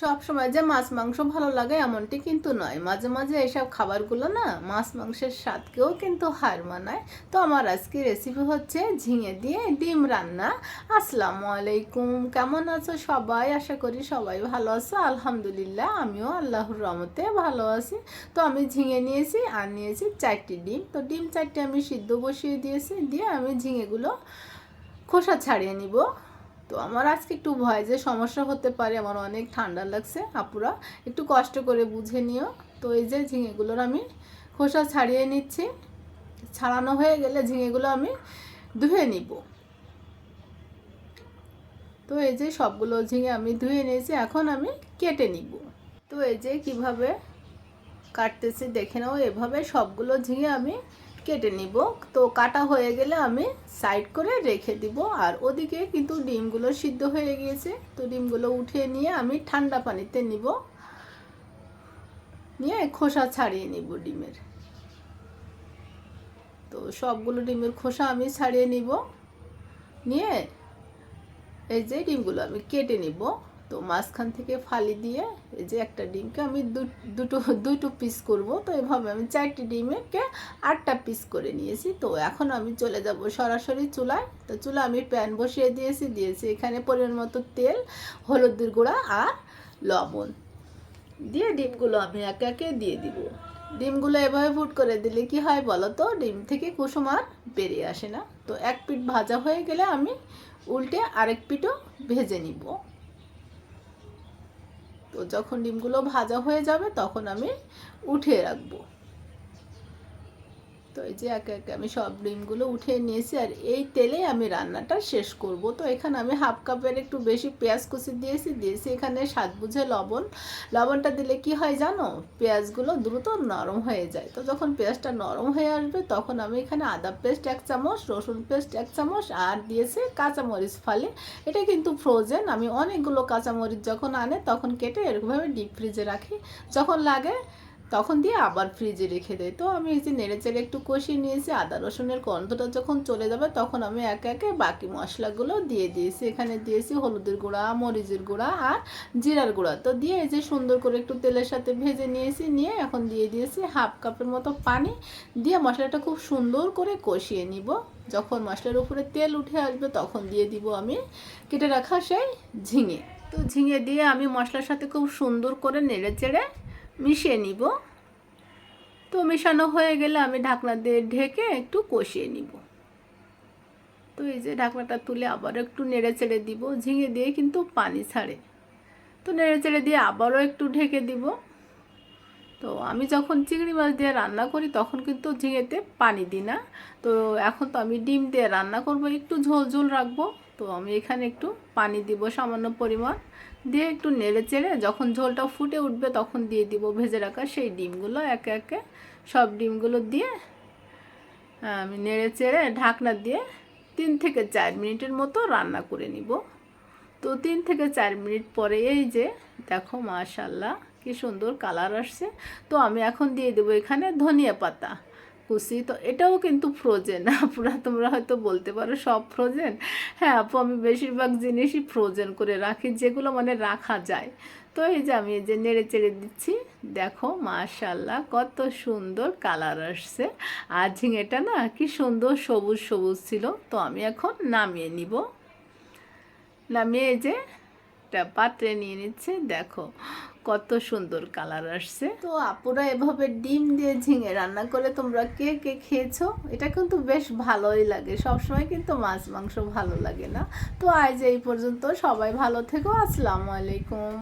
সব সময় যে মাছ, মাংস ভালো লাগে এমনটি কিন্তু নয়। মাঝে মাঝে এইসব খাবারগুলো না মাছ, মাংসের স্বাদকেও কিন্তু হার মানায়। তো আমার আজকে রেসিপি হচ্ছে ঝিঙে দিয়ে ডিম রান্না। আসসালামু আলাইকুম, কেমন আছো সবাই? আশা করি সবাই ভালো আছো। আলহামদুলিল্লাহ, আমিও আল্লাহর রহমতে ভালো আছি। তো আমি ঝিঙে নিয়েছি আর নিয়েছি চারটি ডিম। তো ডিম চারটি আমি সিদ্ধ বসিয়ে দিয়েছি, দিয়ে আমি ঝিঙেগুলো খোসা ছাড়িয়ে নিব। তো আমার আজকে একটু ভয় যে সমস্যা হতে পারে, আমার অনেক ঠান্ডা লাগছে, আপুরা একটু কষ্ট করে বুঝে নিও। তো এই যে ঝিঙেগুলোর আমি খোসা ছাড়িয়ে নিচ্ছি। ছাড়ানো হয়ে গেলে ঝিঙেগুলো আমি ধুয়ে নিব। তো এই যে সবগুলো ঝিঙে আমি ধুয়ে নিয়েছি, এখন আমি কেটে নিব। তো এই যে কীভাবে কাটতেছি, দেখে নাও, এভাবে সবগুলো ঝিঙে আমি কেটে নিব। তো কাটা হয়ে গেলে আমি সাইড করে রেখে দিব। আর ওদিকে কিন্তু ডিমগুলো সিদ্ধ হয়ে গিয়েছে। তো ডিমগুলো উঠিয়ে নিয়ে আমি ঠান্ডা পানিতে নিব। নিয়ে খোসা ছাড়িয়ে নিব ডিমের। তো সবগুলো ডিমের খোসা আমি ছাড়িয়ে নিব। নিয়ে এই যে ডিমগুলো আমি কেটে নিব। তো মাঝখান থেকে ফালি দিয়ে এই যে একটা ডিমকে আমি দুটো দুটো পিস করব। তো এভাবে আমি চারটি ডিমকে আটটা পিস করে নিয়েছি। তো এখন আমি চলে যাব সরাসরি চুলায়। তো চুলা আমি প্যান বসিয়ে দিয়েছি। দিয়েছি এখানে পরিমাণ মতো তেল, হলুদের গুঁড়া আর লবণ। দিয়ে ডিমগুলো আমি একে একে দিয়ে দিব। ডিমগুলো এভাবে ফুট করে দিলে কি হয় বলো তো? ডিম থেকে কুসুম আর বেরিয়ে আসে না। তো এক পিঠ ভাজা হয়ে গেলে আমি উল্টে আরেক পিঠও ভেজে নিব। তো যখন ডিমগুলো ভাজা হয়ে যাবে তখন আমি উঠিয়ে রাখব। তো এই যে একে একে আমি সব ডিমগুলো উঠিয়ে নিয়েছি আর এই তেলে আমি রান্নাটা শেষ করব। তো এখানে আমি হাফ কাপের একটু বেশি পেঁয়াজ কুচি দিয়েছি দিয়েছি এখানে স্বাদ বুঝে লবণ। লবণটা দিলে কি হয় জানো? পেঁয়াজগুলো দ্রুত নরম হয়ে যায়। তো যখন পেঁয়াজটা নরম হয়ে আসবে তখন আমি এখানে আদা পেস্ট এক চামচ, রসুন পেস্ট এক চামচ আর দিয়েছি কাঁচামরিচ ফালে। এটা কিন্তু ফ্রোজেন আমি অনেকগুলো কাঁচামরিচ যখন আনে তখন কেটে এরকমভাবে ডিপ ফ্রিজে রাখি। যখন লাগে তখন দিয়ে আবার ফ্রিজে রেখে দেয়। তো আমি এই যে নেড়ে চেড়ে একটু কষিয়ে নিয়েছি, আদা রসুনের গন্ধটা যখন চলে যাবে তখন আমি একে একে বাকি মশলাগুলো দিয়ে দিয়েছি। এখানে দিয়েছি হলুদের গুঁড়া, মরিচের গুঁড়া আর জিরার গুঁড়া। তো দিয়ে এই যে সুন্দর করে একটু তেলের সাথে ভেজে নিয়েছি, নিয়ে এখন দিয়ে দিয়েছি হাফ কাপের মতো পানি। দিয়ে মশলাটা খুব সুন্দর করে কষিয়ে নিব। যখন মশলার উপরে তেল উঠে আসবে তখন দিয়ে দিব আমি কেটে রাখা সেই ঝিঙে। তো ঝিঙে দিয়ে আমি মশলার সাথে খুব সুন্দর করে নেড়ে চেড়ে মিশিয়ে নিব। তো মেশানো হয়ে গেলে আমি ঢাকনা দিয়ে ঢেকে একটু কষিয়ে নিব। তো এই যে ঢাকনাটা তুলে আবার একটু নেড়ে চেড়ে দিব, ঝিঙে দিয়ে কিন্তু পানি ছাড়ে। তো নেড়ে চেড়ে দিয়ে আবারও একটু ঢেকে দিব। তো আমি যখন চিংড়ি মাছ দিয়ে রান্না করি তখন কিন্তু ঝিঙেতে পানি দিই না। তো এখন তো আমি ডিম দিয়ে রান্না করব, একটু ঝোল ঝোল রাখব। তো আমি এখানে একটু পানি দিব, সামান্য পরিমাণ। দিয়ে একটু নেড়ে চেড়ে যখন ঝোলটা ফুটে উঠবে তখন দিয়ে দিব ভেজে রাখা সেই ডিমগুলো। একে একে সব ডিমগুলো দিয়ে আমি নেড়ে চেড়ে ঢাকনা দিয়ে তিন থেকে চার মিনিটের মতো রান্না করে নিব। তো তিন থেকে চার মিনিট পরে এই যে, দেখো মাশাল্লাহ কি সুন্দর কালার আসছে। তো আমি এখন দিয়ে দেবো এখানে ধনিয়া পাতা। কুচি তো এটাও কিন্তু ফ্রোজেন আপুরা, তোমরা হয়তো বলতে পারো সব ফ্রোজেন হ্যাঁ আপু, আমি বেশিরভাগ জিনিসই ফ্রোজেন করে রাখি, যেগুলো মানে রাখা যায়। তো এই যে আমি এই যে নেড়ে চেড়ে দিচ্ছি, দেখো মাশাল্লাহ কত সুন্দর কালার আসছে। আর ঝিঙেটা না কি সুন্দর সবুজ সবুজ ছিল। তো আমি এখন নামিয়ে নিব। নামিয়ে যে একটা পাত্রে নিয়ে নিচ্ছে, দেখো কত সুন্দর কালার আসছে। তো আপুরা এভাবে ডিম দিয়ে ঝিঙে রান্না করে তোমরা কে কে খেয়েছো? এটা কিন্তু বেশ ভালোই লাগে। সবসময় কিন্তু মাছ মাংস ভালো লাগে না। তো আজ এই পর্যন্ত সবাই ভালো থেকো। আসসালামু আলাইকুম।